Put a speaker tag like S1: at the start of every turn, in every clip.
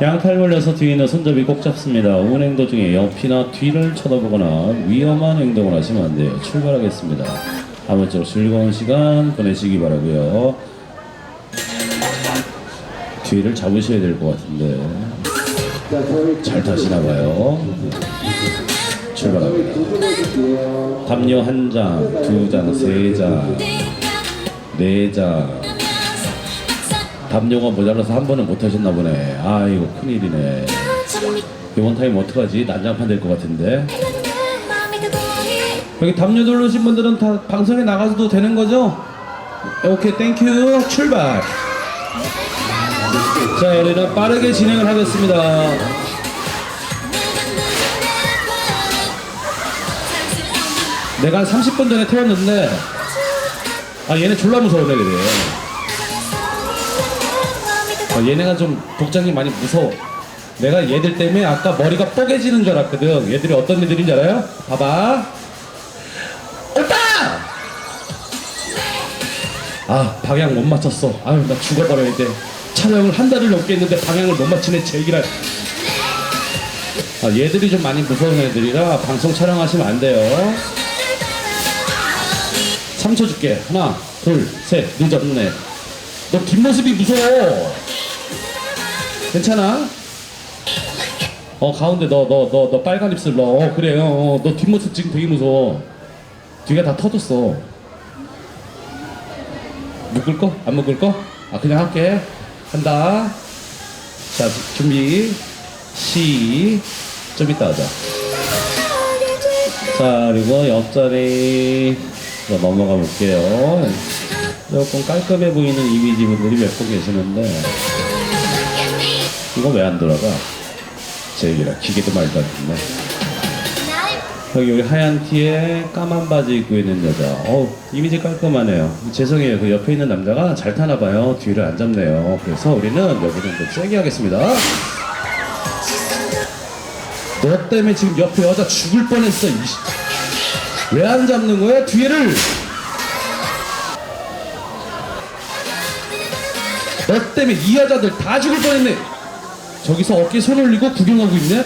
S1: 양팔 벌려서 뒤에 있는 손잡이 꼭 잡습니다. 운행도 중에 옆이나 뒤를 쳐다보거나 위험한 행동을 하시면 안 돼요. 출발하겠습니다. 아무쪼록 즐거운 시간 보내시기 바라고요. 뒤를 잡으셔야 될 것 같은데 잘 타시나 봐요. 출발합니다. 담요 한 장, 두 장, 세 장, 네 장. 담요가 모자라서 한 번은 못 하셨나 보네. 아 이거 큰일이네. 이번 타임 어떡하지? 난장판 될 것 같은데. 여기 담요 누르신 분들은 다 방송에 나가서도 되는 거죠? 오케이 땡큐 출발. 자 우리는 빠르게 진행을 하겠습니다. 내가 한 30분 전에 태웠는데 아 얘네 졸라 무서워네 그래. 어, 얘네가 좀 복장이 많이 무서워. 내가 얘들 때문에 아까 머리가 뽀개지는 줄 알았거든. 얘들이 어떤 애들인지 알아요? 봐봐. 오빠! 아, 방향 못 맞췄어. 아유, 나 죽어버려야 돼. 촬영을 한 달을 넘게 했는데 방향을 못 맞추네, 제기랄. 아, 얘들이 좀 많이 무서운 애들이라 방송 촬영하시면 안 돼요. 3초 줄게. 하나, 둘, 셋, 늦었네. 너 뒷모습이 무서워. 괜찮아? 어 가운데 너 너 너 너 빨간 입술 너. 어, 그래. 어, 어, 너 뒷모습 지금 되게 무서워. 뒤가 다 터졌어. 묶을 거? 안 묶을 거? 아 그냥 할게. 한다. 자 준비. 시좀 이따 하자. 자 그리고 옆자리. 로 넘어가 볼게요. 조금 깔끔해 보이는 이미지 분들이 몇 분 계시는데 이거 왜 안 돌아가? 제 얘기라 기계도 말도 안 듣네. 여기 우리 하얀 티에 까만 바지 입고 있는 여자. 어우 이미지 깔끔하네요. 죄송해요. 그 옆에 있는 남자가 잘 타나 봐요. 뒤를 안 잡네요. 그래서 우리는 여기는 좀 세게 하겠습니다. 너 때문에 지금 옆에 여자 죽을 뻔했어. 왜 안 잡는 거야? 뒤를. 너 때문에 이 여자들 다 죽을 뻔했네. 저기서 어깨 손 올리고 구경하고 있네?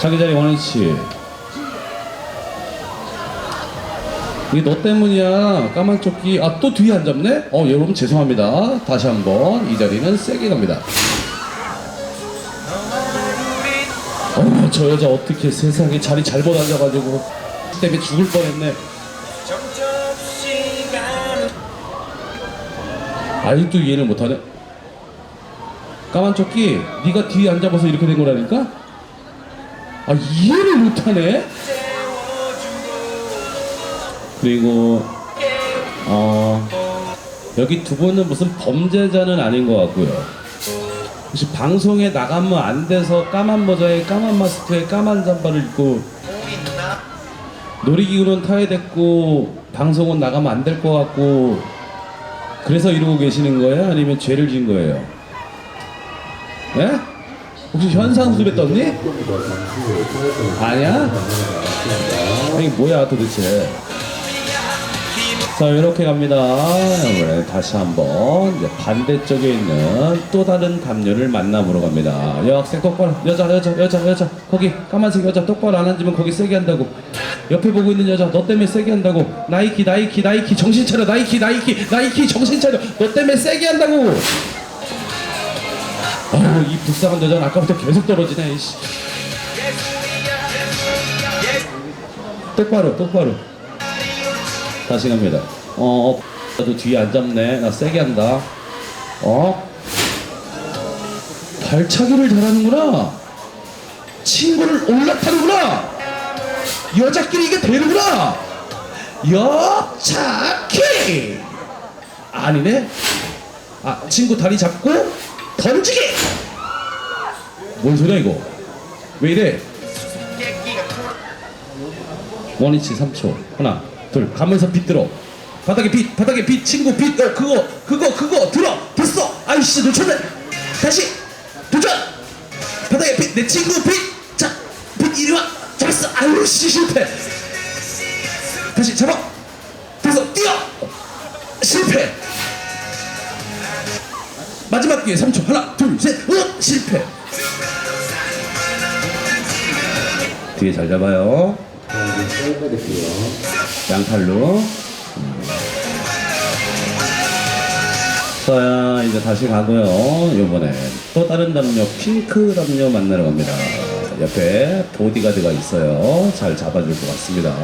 S1: 자기 자리 원위치. 이게 너 때문이야. 까만 조끼. 아, 또 뒤에 안 잡네? 어, 여러분 죄송합니다. 다시 한 번. 이 자리는 세게 갑니다. 어, 저 여자 어떻게 세상에 자리 잘못 앉아가지고 때문에 죽을 뻔했네. 아직도 이해를 못하네. 까만 조끼, 네가 뒤에 앉아봐서 이렇게 된 거라니까? 아 이해를 못하네. 그리고 어 여기 두 분은 무슨 범죄자는 아닌 것 같고요. 혹시 방송에 나가면 안 돼서 까만 모자에 까만 마스크에 까만 잠바를 입고 놀이기구는 타야 됐고 방송은 나가면 안 될 것 같고 그래서 이러고 계시는 거예요? 아니면 죄를 진 거예요? 예? 혹시 현상수배 떴니? 아니야? 아니 뭐야 도대체? 자 이렇게 갑니다. 이번에 다시 한번 이제 반대쪽에 있는 또 다른 담요를 만남으로 갑니다. 여학생 똑바로 여자 여자 여자 여자 거기 까만색 여자 똑바로 안 앉으면 거기 세게 한다고. 옆에 보고 있는 여자 너 때문에 세게 한다고. 나이키 나이키 나이키 정신 차려 나이키 나이키 나이키 정신 차려. 너 때문에 세게 한다고 아유 이 불쌍한 여자는 아까부터 계속 떨어지네 이씨. 똑바로 똑바로. 다시 갑니다. 어 나도 뒤에 안 잡네. 나 세게 한다. 어? 발차기를 잘하는구나. 친구를 올라타는구나. 여자끼리 이게 되는구나. 여차키! 아니네? 아 친구 다리 잡고 던지기 뭔 소리야 이거? 왜 이래? 원위치 3초. 하나 둘. 가면서 빛 들어. 바닥에 빛 바닥에 빛 친구 빛 어, 그거 그거 그거. 들어. 됐어. 아이씨 놓쳤네. 다시. 도전! 바닥에 빛내 친구 빛자빛 이리 와. 잡았어. 아유 씨 실패. 다시 잡아. 됐어. 뛰어. 실패 마지막 기회 3초 하나 둘셋. 으! 실패. 뒤에 잘 잡아요. 양팔로. 자 이제 다시 가고요. 요번에 또 다른 담요 핑크 담요 만나러 갑니다. 옆에 보디가드가 있어요. 잘 잡아줄 것 같습니다.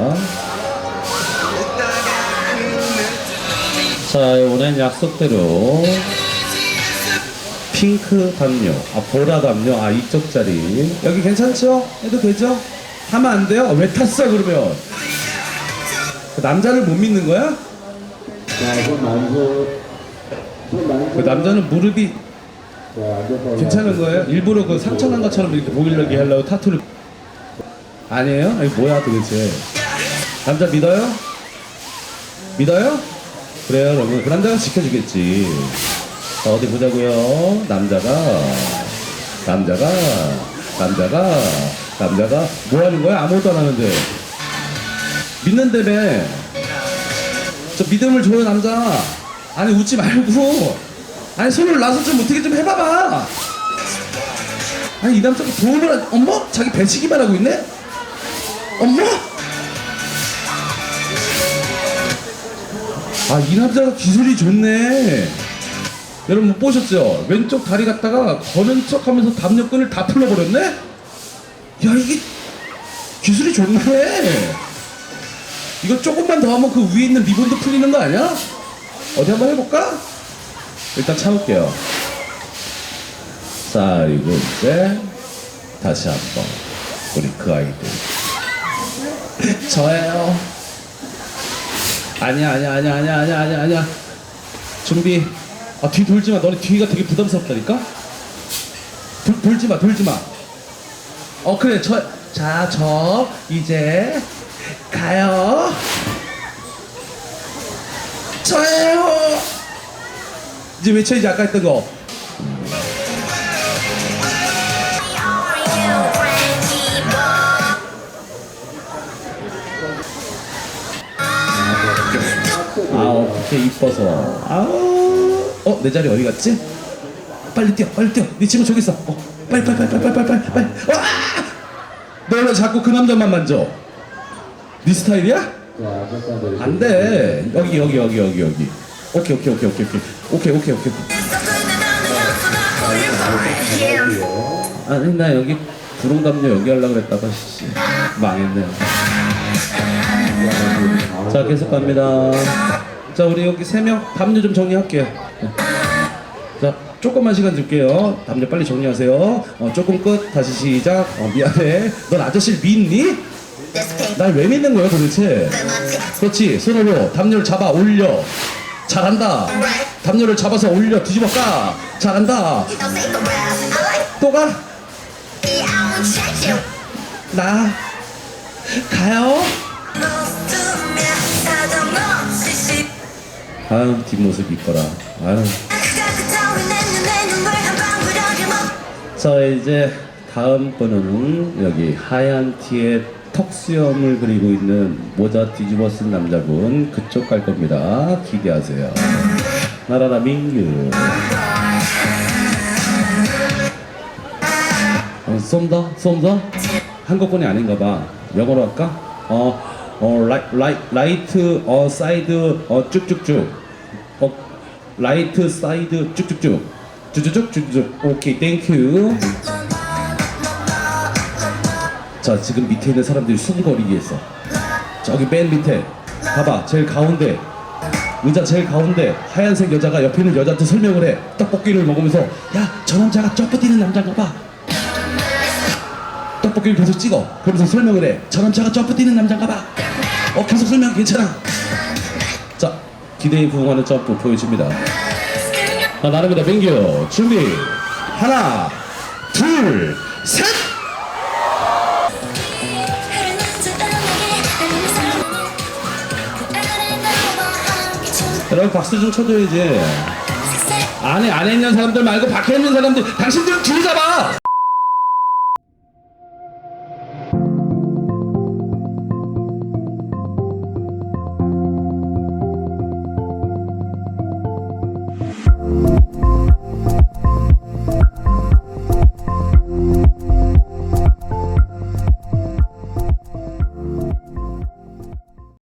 S1: 자 이번엔 약속대로 핑크 담요 아 보라 담요 아 이쪽 자리 여기 괜찮죠? 해도 되죠? 하면 안 돼요? 아, 왜 탔어 그러면 그 남자를 못 믿는 거야? 그 남자는 무릎이. 괜찮은 거예요? 일부러 그 상처난 것처럼 이렇게 보이려게 하려고 타투를 아니에요? 아니 뭐야 도대체 남자 믿어요? 믿어요? 그래요 그러면 그 남자가 지켜주겠지 자 어디 보자고요. 남자가 남자가 남자가 남자가 뭐 하는 거야? 아무것도 안 하는데. 믿는다며. 저 믿음을 줘요 남자. 아니 웃지 말고. 아니 손을 놔서 좀 어떻게 좀 해봐봐. 아니 이 남자가 도움을 안 어머? 자기 배치기만 하고 있네? 어머? 아이 남자가 기술이 좋네 여러분 못 보셨죠 왼쪽 다리 갖다가 거는 척 하면서 담요끈을 다 풀러버렸네 야 이게 기술이 좋네 이거 조금만 더 하면 그 위에 있는 리본도 풀리는 거 아니야? 어디 한번 해볼까? 일단 참을게요. 자, 그리고 이제 다시 한 번 우리 그 아이들. 저예요. 아니야, 아니야, 아니야, 아니야, 아니야, 아니야, 아니야. 준비. 아, 뒤 돌지 마. 너네 뒤가 되게 부담스럽다니까? 돌, 돌지 마, 돌지 마. 어, 그래, 저, 자, 저, 이제, 가요. 저예요. 이제 외쳐야지 아까 했던 거. 아, 어떻게 이뻐서. 아우. 어, 내 자리 어디 갔지? 빨리 뛰어, 빨리 뛰어. 네 친구 저기 있어. 어, 빨리, 빨리, 빨리, 빨리, 빨리, 빨리, 빨리. 와! 너왜 자꾸 그 남자만 만져? 네 스타일이야?
S2: 자, 앉아서 앉아.
S1: 안 돼. 여기, 여기, 여기, 여기, 여기. 오케이, 오케이, 오케이, 오케이, 오케이. 오케이, 오케이, 오케이. 아니, 나 여기 구름담요 여기 하려고 그랬다가, 씨. 망했네. 자, 계속 갑니다. 자, 우리 여기 세 명 담요 좀 정리할게요. 네. 자, 조금만 시간 줄게요. 담요 빨리 정리하세요. 어, 조금 끝. 다시 시작. 어, 미안해. 넌 아저씨를 믿니? 날 왜 믿는 거야, 도대체? 그렇지. 손으로 담요를 잡아 올려. 잘한다. 담요를 잡아서 올려. 뒤집어 까. 잘한다. 또 가. 나 가요. 아유 뒷모습 이뻐라. 아유. 자 이제 다음 거는 여기 하얀 티에 턱 수염을 그리고 있는 모자 뒤집어 쓴 남자분 그쪽 갈 겁니다. 기대하세요. 나라라 민규. 어, 쏜다? 쏜다? 한국권이 아닌가 봐. 영어로 할까? 어, 어, 라이, 라이, 라이트, 어, 사이드, 어, 쭉쭉쭉. 어, 라이트, 사이드, 쭉쭉쭉. 쭉 쭉쭉, 쭉 쭉쭉. 오케이, 땡큐. 자, 지금 밑에 있는 사람들이 숨거리기 했어. 저기 맨 밑에. 봐봐, 제일 가운데. 의자 제일 가운데 하얀색 여자가 옆에 있는 여자한테 설명을 해. 떡볶이를 먹으면서 야, 저 남자가 점프 뛰는 남자인가 봐. 떡볶이를 계속 찍어. 그러면서 설명을 해. 저 남자가 점프 뛰는 남자인가 봐. 어, 계속 설명 괜찮아. 자, 기대에 부응하는 점프 보여줍니다. 아, 나름이다, 민규. 준비. 하나, 둘, 셋! 여러분 박수 좀 쳐줘야지. 안에, 안에 있는 사람들 말고 밖에 있는 사람들, 당신들은 뒤를 잡아!